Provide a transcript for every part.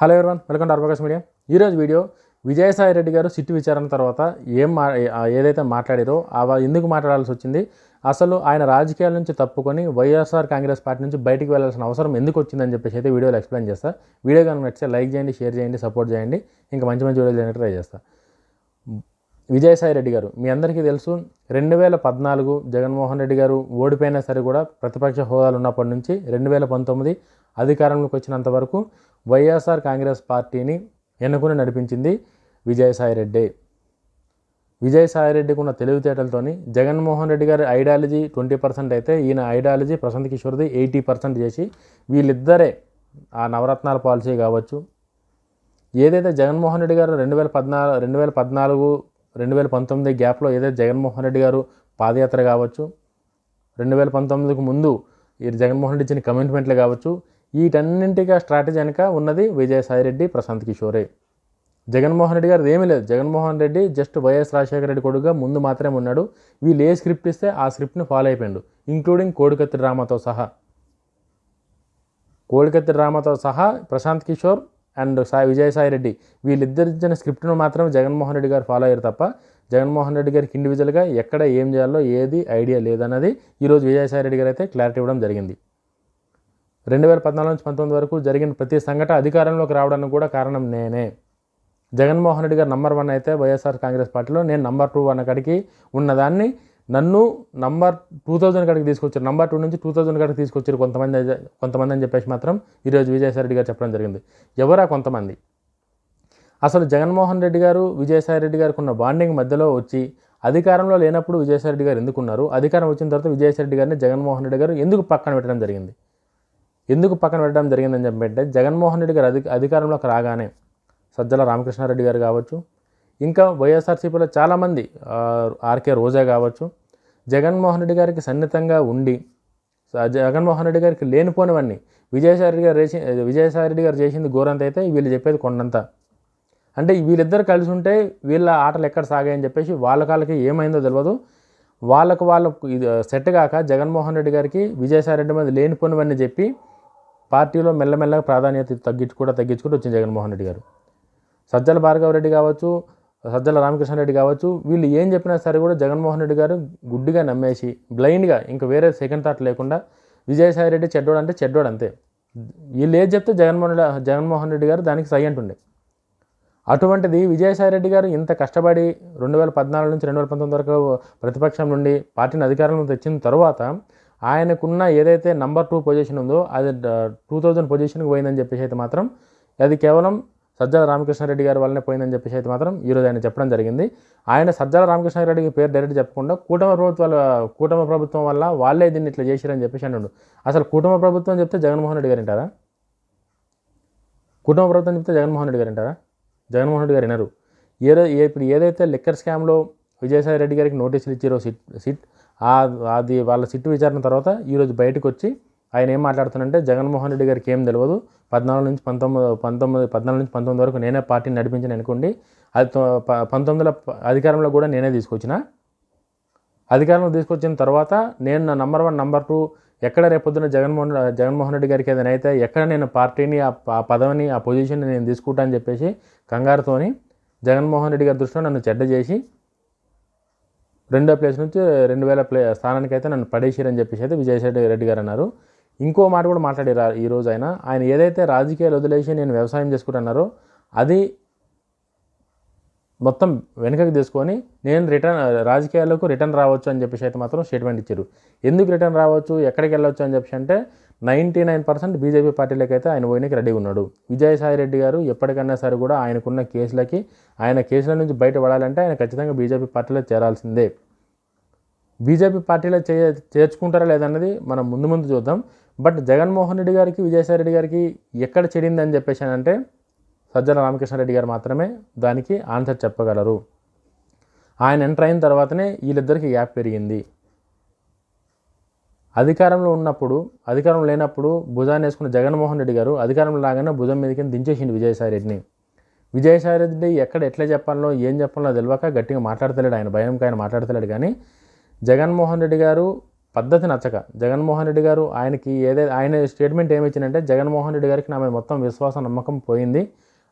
Hello everyone welcome to Arvakash media ఈరోజు video Vijayasai Reddy గారు SIT విచారణ తర్వాత ఏం మా ఏదైతే మాట్లాడారో ఆ ఎందుకు మాట్లాడాల్సి వచ్చింది అసలు ఆయన రాజకీయాల నుంచి తప్పుకొని వైఎస్ఆర్ కాంగ్రెస్ పార్టీ నుంచి బయటికి వెళ్ళాల్సిన అవసరం ఎందుకు వచ్చిందని చెప్పేసి అయితే వీడియోలో ఎక్స్ప్లెయిన్ చేస్తా. వీడియో కనుక నచ్చితే లైక్ చేయండి షేర్ చేయండి సపోర్ట్ చేయండి. ఇంకా మంచి మంచి వీడియోలు చేయడానికి ట్రై చేస్తా. విజయసాయి రెడ్డి గారు మీ అందరికీ తెలుసు రెండు వేల పద్నాలుగు జగన్మోహన్ రెడ్డి గారు ఓడిపోయినా సరే కూడా ప్రతిపక్ష హోదాలు ఉన్నప్పటి నుంచి రెండు వేల పంతొమ్మిది అధికారంలోకి వచ్చినంత వరకు వైఎస్ఆర్ కాంగ్రెస్ పార్టీని ఎన్నుకుని నడిపించింది విజయసాయి రెడ్డి విజయసాయి ఉన్న తెలివితేటలతోని జగన్మోహన్ రెడ్డి గారి ఐడియాలజీ ట్వంటీ పర్సెంట్ అయితే ఈయన ఐడియాలజీ ప్రశాంత్ కిషోర్ది ఎయిటీ పర్సెంట్ చేసి వీళ్ళిద్దరే ఆ నవరత్నాల పాలసీ కావచ్చు. ఏదైతే జగన్మోహన్ రెడ్డి గారు రెండు వేల పద్నాలుగు రెండు వేల పద్నాలుగు రెండు వేల పంతొమ్మిది గ్యాప్లో ఏదైతే జగన్మోహన్ రెడ్డి గారు పాదయాత్ర కావచ్చు రెండు వేల పంతొమ్మిదికి ముందు జగన్మోహన్ రెడ్డి ఇచ్చిన కమిట్మెంట్లు కావచ్చు వీటన్నింటిగా స్ట్రాటజీ వెనక ఉన్నది విజయసాయి రెడ్డి ప్రశాంత్ కిషోరే. జగన్మోహన్ రెడ్డి గారు ఏమీ లేదు. జగన్మోహన్ రెడ్డి జస్ట్ వైఎస్ రాజశేఖర రెడ్డి కొడుకుగా ముందు మాత్రమే ఉన్నాడు. వీళ్ళు ఏ స్క్రిప్ట్ ఇస్తే ఆ స్క్రిప్ట్ని ఫాలో అయిపోయాడు ఇంక్లూడింగ్ కోడికత్తి డ్రామాతో సహా. కోడికత్తి డ్రామాతో సహా ప్రశాంత్ కిషోర్ అండ్ సాయి విజయసాయి రెడ్డి వీళ్ళిద్దరిచ్చిన స్క్రిప్ట్ను మాత్రం జగన్మోహన్ రెడ్డి గారు ఫాలో అయ్యారు తప్ప జగన్మోహన్ రెడ్డి గారికి ఇండివిజువల్గా ఎక్కడ ఏం చేయాలో ఏది ఐడియా లేదన్నది ఈరోజు విజయసాయి రెడ్డి గారు అయితే క్లారిటీ ఇవ్వడం జరిగింది. రెండు వేల పద్నాలుగు నుంచి పంతొమ్మిది వరకు జరిగిన ప్రతి సంఘటన అధికారంలోకి రావడానికి కూడా కారణం నేనే. జగన్మోహన్ రెడ్డి గారు నంబర్ వన్ అయితే వైఎస్ఆర్ కాంగ్రెస్ పార్టీలో నేను నంబర్ టూ అన్న కాడికి ఉన్నదాన్ని నన్ను నంబర్ టూ థౌజండ్ కాడికి తీసుకొచ్చారు. నంబర్ టూ నుంచి టూ థౌజండ్ కాడికి తీసుకొచ్చారు కొంతమంది కొంతమంది అని చెప్పేసి మాత్రం ఈరోజు విజయసాయి రెడ్డి గారు చెప్పడం జరిగింది. ఎవరా కొంతమంది? అసలు జగన్మోహన్ రెడ్డి గారు విజయసాయి రెడ్డి గారికి ఉన్న బాండింగ్ మధ్యలో వచ్చి అధికారంలో లేనప్పుడు విజయసాయి రెడ్డి గారు ఎందుకున్నారు? అధికారం వచ్చిన తర్వాత విజయసాయి రెడ్డి గారిని జగన్మోహన్ రెడ్డి గారు ఎందుకు పక్కన పెట్టడం జరిగింది? ఎందుకు పక్కన పెట్టడం జరిగిందని చెప్పంటే జగన్మోహన్ రెడ్డి గారు అధి అధికారంలోకి రాగానే సజ్జల రామకృష్ణారెడ్డి గారు కావచ్చు ఇంకా వైఎస్ఆర్సీపీలో చాలామంది ఆర్కే రోజా కావచ్చు జగన్మోహన్ రెడ్డి గారికి సన్నిహితంగా ఉండి జగన్మోహన్ రెడ్డి గారికి లేనిపోనివన్నీ విజయసాయి రెడ్డి గారు చేసి విజయసాయి రెడ్డి గారు చేసింది ఘోరంత అయితే వీళ్ళు చెప్పేది కొండంత. అంటే వీళ్ళిద్దరు కలిసి ఉంటే వీళ్ళ ఆటలు ఎక్కడ సాగాయని చెప్పేసి వాళ్ళ కాళ్ళకి ఏమైందో తెలియదు వాళ్ళకు వాళ్ళకు ఇది సెట్ కాక జగన్మోహన్ రెడ్డి గారికి విజయసాయి రెడ్డి మీద లేనిపోనివన్నీ చెప్పి పార్టీలో మెల్లమెల్లగా ప్రాధాన్యత తగ్గించు కూడా తగ్గించుకుంటూ వచ్చింది జగన్మోహన్ రెడ్డి గారు. సజ్జల భార్గవ రెడ్డి కావచ్చు సజ్జల రామకృష్ణారెడ్డి కావచ్చు వీళ్ళు ఏం చెప్పినా సరే కూడా జగన్మోహన్ రెడ్డి గారు గుడ్డిగా నమ్మేసి బ్లైండ్గా ఇంకా వేరే సెకండ్ థాట్ లేకుండా విజయసాయి రెడ్డి చెడ్డోడు అంటే చెడ్డోడు అంతే. వీళ్ళు ఏది చెప్తే జగన్మోహన్ జగన్మోహన్ రెడ్డి గారు దానికి సై అంటుండే అటువంటిది విజయసాయి రెడ్డి గారు ఇంత కష్టపడి రెండు వేల పద్నాలుగు నుంచి రెండు వేల పంతొమ్మిది వరకు ప్రతిపక్షం నుండి పార్టీని అధికారంలో తెచ్చిన తర్వాత ఆయనకున్న ఏదైతే నంబర్ టూ పొజిషన్ ఉందో అది టూ థౌజండ్ పొజిషన్కి పోయిందని చెప్పేసి అయితే మాత్రం అది కేవలం సజ్జల రామకృష్ణారెడ్డి గారి వల్లనే పోయిందని చెప్పేసి అయితే మాత్రం ఈరోజు ఆయన చెప్పడం జరిగింది. ఆయన సజ్జల రామకృష్ణారెడ్డికి పేరు డైరెక్ట్ చెప్పకుండా కూటమి ప్రభుత్వాల కూటమి ప్రభుత్వం వల్ల వాళ్ళే దీన్ని ఇట్లా చేశారని చెప్పేసి అన్నాడు. అసలు కూటమి ప్రభుత్వం చెప్తే జగన్మోహన్ రెడ్డి గారు అంటారా కుటుంబ ప్రభుత్వం చెప్తే జగన్మోహన్ రెడ్డి గారు అంటారా జగన్మోహన్ రెడ్డి గారు వినరు. ఏ- ఇప్పుడు ఏదైతే లిక్కర్ స్కామ్లో విజయసాయి రెడ్డి గారికి నోటీసులు ఇచ్చారు సిట్ సిట్. ఆ- అది వాళ్ళ సిట్టు విచారణ తర్వాత ఈరోజు బయటకు వచ్చి ఆయన ఏం మాట్లాడుతున్నారంటే జగన్మోహన్ రెడ్డి గారికి ఏం తెలియదు. పద్నాలుగు నుంచి పంతొమ్మిది పంతొమ్మిది పద్నాలుగు నుంచి పంతొమ్మిది వరకు నేనే పార్టీని నడిపించిన అనుకోండి అది పంతొమ్మిదిల ప- పంతొమ్మిదిలో అధికారంలో కూడా నేనే తీసుకొచ్చిన? అధికారంలో తీసుకొచ్చిన తర్వాత నేను నా నంబర్ వన్ నంబర్ టూ ఎక్కడ రేపొద్దున జగన్మోహన్ జగన్మోహన్ రెడ్డి గారికి ఏదైనా అయితే ఎక్కడ నేను పార్టీని ఆ పదవిని ఆ పొజిషన్ని నేను తీసుకుంటానని చెప్పేసి కంగారుతోని జగన్మోహన్ రెడ్డి గారి దృష్టిలో నన్ను చెడ్డ చేసి రెండో ప్లేస్ నుంచి రెండు వేల ప్లే స్థానానికి అయితే నన్ను పడేసిరని చెప్పేసి అయితే విజయసాయి రెడ్డి గారు అన్నారు. ఇంకో మాట కూడా మాట్లాడారు ఈరోజు ఈ రోజు ఆయన ఆయన ఏదైతే రాజకీయాలు వదిలేసి నేను వ్యవసాయం చేసుకుంటున్నారో అది మొత్తం వెనుకకి తీసుకొని నేను రిటర్న్ రాజకీయాలకు రిటర్న్ రావచ్చు అని చెప్పేసి అయితే మాత్రం స్టేట్మెంట్ ఇచ్చారు. ఎందుకు రిటర్న్ రావచ్చు ఎక్కడికి వెళ్ళొచ్చు అని చెప్పేసి అంటే నైంటీ నైన్ పర్సెంట్ బీజేపీ పార్టీలకైతే అయితే ఆయన పోయినకి రెడీ ఉన్నాడు. విజయసాయి రెడ్డి గారు ఎప్పటికైనా సరే కూడా ఆయనకున్న కేసులకి ఆయన కేసుల నుంచి బయటపడాలంటే ఆయన ఖచ్చితంగా బీజేపీ పార్టీలో చేరాల్సిందే. బీజేపీ పార్టీలో చే చేర్చుకుంటారా లేదన్నది మనం ముందు ముందు చూద్దాం. బట్ జగన్మోహన్ రెడ్డి గారికి విజయసాయి రెడ్డి గారికి ఎక్కడ చెడిందని చెప్పేసి అంటే సజ్జల రామకృష్ణారెడ్డి గారు మాత్రమే దానికి ఆన్సర్ చెప్పగలరు. ఆయన ఎంటర్ అయిన తర్వాతనే వీళ్ళిద్దరికి గ్యాప్ పెరిగింది. అధికారంలో ఉన్నప్పుడు అధికారం లేనప్పుడు భుజాన్ని వేసుకున్న జగన్మోహన్ రెడ్డి గారు అధికారంలో రాగానే భుజం మీదకి దించేసింది విజయసాయి రెడ్డిని విజయసాయి రెడ్డి ఎక్కడ ఎట్లా చెప్పాలో ఏం చెప్పాలో తెలియక గట్టిగా మాట్లాడతలేడు ఆయన భయంకి ఆయన మాట్లాడతలేడు కానీ జగన్మోహన్ రెడ్డి గారు పద్ధతి నచ్చక జగన్మోహన్ రెడ్డి గారు ఆయనకి ఏదైతే ఆయన స్టేట్మెంట్ ఏమి ఇచ్చిందంటే జగన్మోహన్ రెడ్డి గారికి నా మీద మొత్తం విశ్వాసం నమ్మకం పోయింది.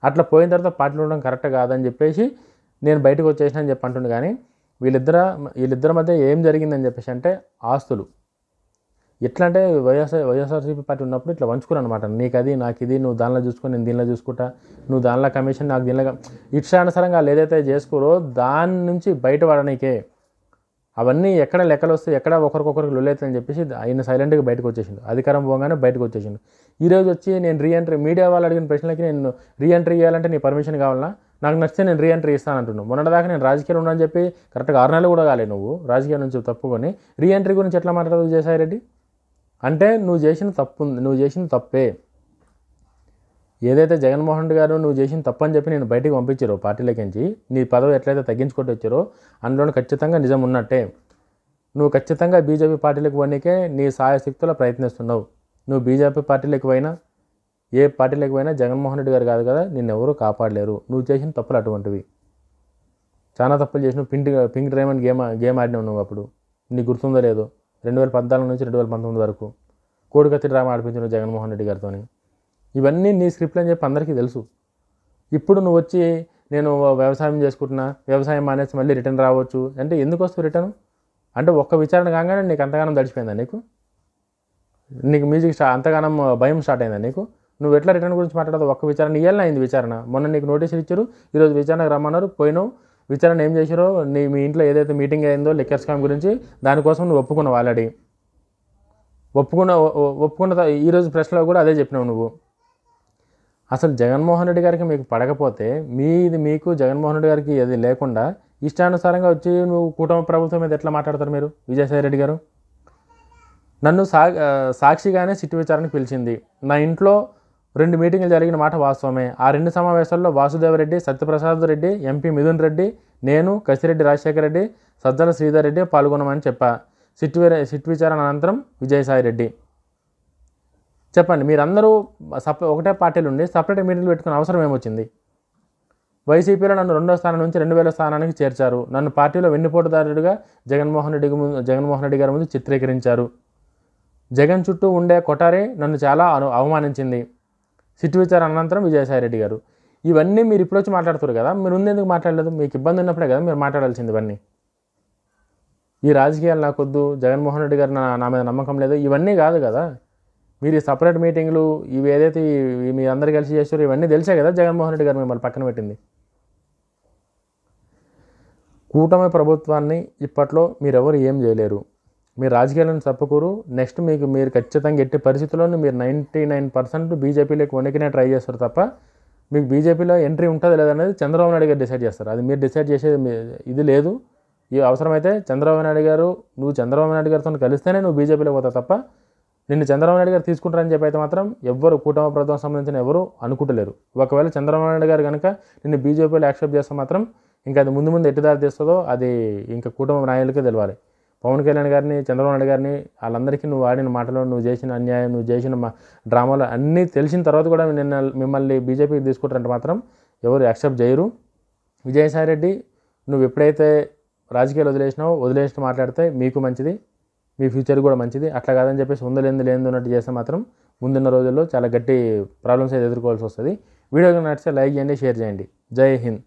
అట్లా పోయిన తర్వాత పార్టీలో ఉండడం కరెక్ట్ కాదని చెప్పేసి నేను బయటకు వచ్చేసిన అని చెప్పి అంటుండే. కానీ వీళ్ళిద్దర వీళ్ళిద్దరి మధ్య ఏం జరిగిందని చెప్పేసి అంటే ఆస్తులు. ఎట్లా అంటే వైఎస్ఆర్ వైఎస్ఆర్సీపీ పార్టీ ఉన్నప్పుడు ఇట్లా వంచుకున్నాను అనమాట నీకు అది నాకు ఇది నువ్వు దానిలో చూసుకొని నేను దీనిలో చూసుకుంటా. నువ్వు దానిలో కమిషన్ నాకు దీనిలో కమ్- ఇష్టానుసారంగా వాళ్ళు ఏదైతే చేసుకోరో దాని నుంచి బయటపడనీకే. అవన్నీ ఎక్కడ లెక్కలు వస్తే ఎక్కడ ఒకరికొకరికి లొల్లైతుందని చెప్పేసి ఆయన సైలెంట్గా బయటకు వచ్చేసిండు. అధికారం పోగానే బయటకు వచ్చేసిండు. ఈరోజు వచ్చి నేను రీఎంట్రీ మీడియా వాళ్ళు అడిగిన ప్రశ్నలకి నేను రీఎంట్రీ చేయాలంటే నీ పర్మిషన్ కావాలన్నా నాకు నచ్చితే నేను రీఎంట్రీ ఇస్తాను అంటున్నాను మొన్నటిదాకా నేను రాజకీయాలు ఉన్నాను చెప్పి కరెక్ట్గా ఆరు నెలలు కూడా కాలే నువ్వు రాజకీయాల నుంచి తప్పుకొని. రీఎంట్రీ గురించి ఎట్లా మాట్లాడదు విజయసాయి రెడ్డి? అంటే నువ్వు చేసిన తప్పు ఉంది నువ్వు చేసిన తప్పే. ఏదైతే జగన్మోహన్ రెడ్డి గారు నువ్వు చేసిన తప్పని చెప్పి నేను బయటికి పంపించారో పార్టీలోకించి నీ పదవి ఎట్లయితే తగ్గించుకుంటూ వచ్చారో అందులో ఖచ్చితంగా నిజం ఉన్నట్టే. నువ్వు ఖచ్చితంగా బీజేపీ పార్టీలకు పోనీకే నీ సాయశక్తుల ప్రయత్నిస్తున్నావు. నువ్వు బీజేపీ పార్టీలకు పోయినా ఏ పార్టీలకు పోయినా జగన్మోహన్ రెడ్డి గారు కాదు కదా నిన్ను ఎవరూ కాపాడలేరు. నువ్వు చేసిన తప్పులు అటువంటివి. చాలా తప్పులు చేసినావు. Pink pink diamond game game ఆడినావు నువ్వు అప్పుడు. నీకు గుర్తుందో లేదో. రెండు వేల పద్నాలుగు నుంచి రెండు వేల పంతొమ్మిది వరకు. కోడికత్తి డ్రామా ఆడిపించిన జగన్మోహన్ రెడ్డి గారితోని. ఇవన్నీ నీ స్క్రిప్ట్లు అని చెప్పి అందరికీ తెలుసు. ఇప్పుడు నువ్వు వచ్చి నేను వ్యవసాయం చేసుకుంటున్నా వ్యవసాయం మానేసి మళ్ళీ రిటర్న్ రావచ్చు. అంటే ఎందుకు వస్తావు రిటర్న్? అంటే ఒక్క విచారణ కాగానే నీకు అంతగానం తడిచిపోయిందా నీకు? నీకు మ్యూజిక్ స్టా అంతగానం భయం స్టార్ట్ అయిందా నీకు? నువ్వు ఎట్లా రిటర్న్ గురించి మాట్లాడదు ఒక్క విచారణ ఇవ్వాలని అయింది విచారణ. మొన్న నీకు నోటీసులు ఇచ్చారు ఈరోజు విచారణకు రమ్మన్నారు పోయినావు. విచారణ ఏం చేశారో నీ మీ ఇంట్లో ఏదైతే మీటింగ్ అయిందో లిక్కర్ స్కామ్ గురించి దానికోసం నువ్వు ఒప్పుకున్నావు ఆల్రెడీ. ఒప్పుకున్న ఒ- ఒప్పుకున్న ఈరోజు ప్రెస్లో కూడా అదే చెప్పినావు నువ్వు. అసలు జగన్మోహన్ రెడ్డి గారికి మీకు పడకపోతే మీది మీకు జగన్మోహన్ రెడ్డి గారికి అది లేకుండా ఇష్టానుసారంగా వచ్చి నువ్వు కూటమి ప్రభుత్వం మీద ఎట్లా మాట్లాడతారు మీరు? విజయసాయి రెడ్డి గారు? నన్ను సా సాక్షిగానే సిట్టు విచారణకు పిలిచింది. నా ఇంట్లో రెండు మీటింగ్లు జరిగిన మాట వాస్తవమే. ఆ రెండు సమావేశాల్లో వాసుదేవరెడ్డి సత్యప్రసాద్ రెడ్డి ఎంపీ మిథున్ రెడ్డి నేను కసిరెడ్డి రాజశేఖర రెడ్డి సజ్జల శ్రీధర్ రెడ్డి పాల్గొనమని చెప్పా. సిట్ సిట్ విచారణ అనంతరం విజయసాయి రెడ్డి చెప్పండి మీరందరూ సప ఒకటే పార్టీలు ఉండి సపరేట్ మీటింగ్లు పెట్టుకునే అవసరం ఏమొచ్చింది? వైసీపీలో నన్ను రెండో స్థానం నుంచి రెండు వేల స్థానానికి చేర్చారు. నన్ను పార్టీలో వెన్నుపోటుదారుడిగా జగన్మోహన్ రెడ్డి ముందు జగన్మోహన్ రెడ్డి గారి ముందు చిత్రీకరించారు. జగన్ చుట్టూ ఉండే కొటారే నన్ను చాలా అను అవమానించింది. సిట్టు విచారణ అనంతరం విజయసాయి రెడ్డి గారు. ఇవన్నీ మీరు ఇప్పుడు వచ్చి మాట్లాడుతారు కదా మీరు ఉంది ఎందుకు మాట్లాడలేదు? మీకు ఇబ్బంది ఉన్నప్పుడే కదా మీరు మాట్లాడాల్సింది ఇవన్నీ. ఈ రాజకీయాలు నాకొద్దు జగన్మోహన్ రెడ్డి గారు నా నా మీద నమ్మకం లేదు ఇవన్నీ కాదు కదా. మీరు ఈ సపరేట్ మీటింగ్లు ఇవి ఏదైతే మీ అందరు కలిసి చేస్తారో ఇవన్నీ తెలిసే కదా జగన్మోహన్ రెడ్డి గారు మిమ్మల్ని పక్కన పెట్టింది? కూటమి ప్రభుత్వాన్ని ఇప్పట్లో మీరెవరు ఏం చేయలేరు. మీరు రాజకీయాలను తప్పుకోరు నెక్స్ట్ మీకు మీరు ఖచ్చితంగా ఎట్టి పరిస్థితుల్లోనూ మీరు నైంటీ నైన్ పర్సెంట్ బీజేపీలోకి వణికినే ట్రై చేస్తారు తప్ప మీకు బీజేపీలో ఎంట్రీ ఉంటుందో లేదనేది చంద్రబాబు నాయుడు గారు డిసైడ్ చేస్తారు. అది మీరు డిసైడ్ చేసేది మీ- ఇది లేదు. ఈ అవసరమైతే చంద్రబాబు నాయుడు గారు నువ్వు చంద్రబాబు నాయుడు గారితో కలిస్తేనే నువ్వు బీజేపీలో పోతావు తప్ప నిన్ను చంద్రబాబు నాయుడు గారు తీసుకుంటారని చెప్పి అయితే మాత్రం ఎవ్వరు కూటమి ప్రభుత్వం సంబంధించిన ఎవరు అనుకుంటలేరు. ఒకవేళ చంద్రబాబు నాయుడు గారు కనుక నిన్ను బీజేపీలో యాక్సెప్ట్ చేస్తే మాత్రం ఇంకా అది ముందు ముందు ఎట్టిదారి తీస్తుందో అది ఇంకా కూటమి నాయకులకే తెలియాలి పవన్ కళ్యాణ్ గారిని చంద్రబాబు నాయుడు గారిని వాళ్ళందరికీ నువ్వు ఆడిన మాటలు నువ్వు చేసిన అన్యాయం నువ్వు చేసిన మా డ్రామాలు అన్నీ తెలిసిన తర్వాత కూడా నిన్న మిమ్మల్ని బీజేపీకి తీసుకుంటారంటే మాత్రం ఎవరు యాక్సెప్ట్ చేయరు. విజయసాయి రెడ్డి నువ్వు ఎప్పుడైతే రాజకీయాలు వదిలేసినావో వదిలేసి మాట్లాడితే మీకు మంచిది. మీ ఫ్యూచర్ కూడా మంచిది. అట్లా కాదని చెప్పేసి ఉందో లేని లేని ఉన్నట్టు చేస్తే మాత్రం ముందున్న రోజుల్లో చాలా గట్టి ప్రాబ్లమ్స్ అయితే ఎదుర్కోవాల్సి వస్తుంది. వీడియో నచ్చితే లైక్ చేయండి షేర్ చేయండి. జై హింద్.